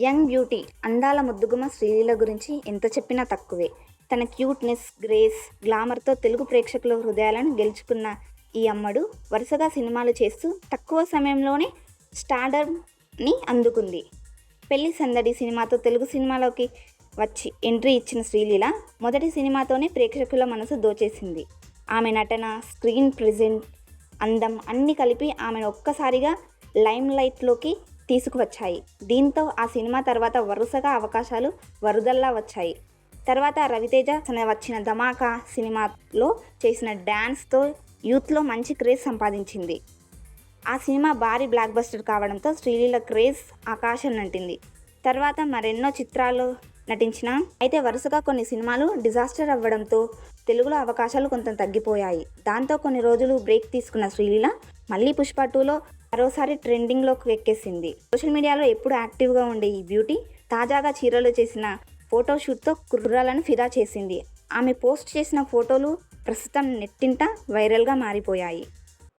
Young beauty అందాల ముద్దుగుమ శ్రీలీల గురించి ఎంత చెప్పినా తక్కువే. తన క్యూట్నెస్ గ్రేస్ గ్లామర్తో తెలుగు ప్రేక్షకుల హృదయాలను గెలుచుకున్న ఈ అమ్మడు వరుసగా సినిమాలు చేస్తూ తక్కువ సమయంలోనే స్టార్డమ్ని అందుకుంది. పెళ్ళి సందడి సినిమాతో తెలుగు సినిమాలోకి వచ్చి ఎంట్రీ ఇచ్చిన శ్రీలీల మొదటి సినిమాతోనే ప్రేక్షకుల మనసు దోచేసింది. ఆమె నటన స్క్రీన్ ప్రెజెంట్ అందం అన్నీ కలిపి ఆమెను ఒక్కసారిగా లైమ్ లైట్లోకి తీసుకువచ్చాయి. దీంతో ఆ సినిమా తర్వాత వరుసగా అవకాశాలు వరుదల్లా వచ్చాయి. తర్వాత రవితేజ తన వచ్చిన ధమాకా సినిమాలో చేసిన డ్యాన్స్తో యూత్లో మంచి క్రేజ్ సంపాదించింది. ఆ సినిమా భారీ బ్లాక్ బస్టర్ కావడంతో శ్రీలీల క్రేజ్ ఆకాశం నటింది. తర్వాత మరెన్నో చిత్రాలు నటించిన అయితే వరుసగా కొన్ని సినిమాలు డిజాస్టర్ అవ్వడంతో తెలుగులో అవకాశాలు కొంత తగ్గిపోయాయి. దాంతో కొన్ని రోజులు బ్రేక్ తీసుకున్న శ్రీలీల మళ్ళీ పుష్ప టూలో మరోసారి ట్రెండింగ్లోకి ఎక్కేసింది. సోషల్ మీడియాలో ఎప్పుడు యాక్టివ్గా ఉండే ఈ బ్యూటీ తాజాగా చీరలో చేసిన ఫోటోషూట్తో కుర్రాలను ఫిదా చేసింది. ఆమె పోస్ట్ చేసిన ఫోటోలు ప్రస్తుతం నెట్టింట వైరల్గా మారిపోయాయి.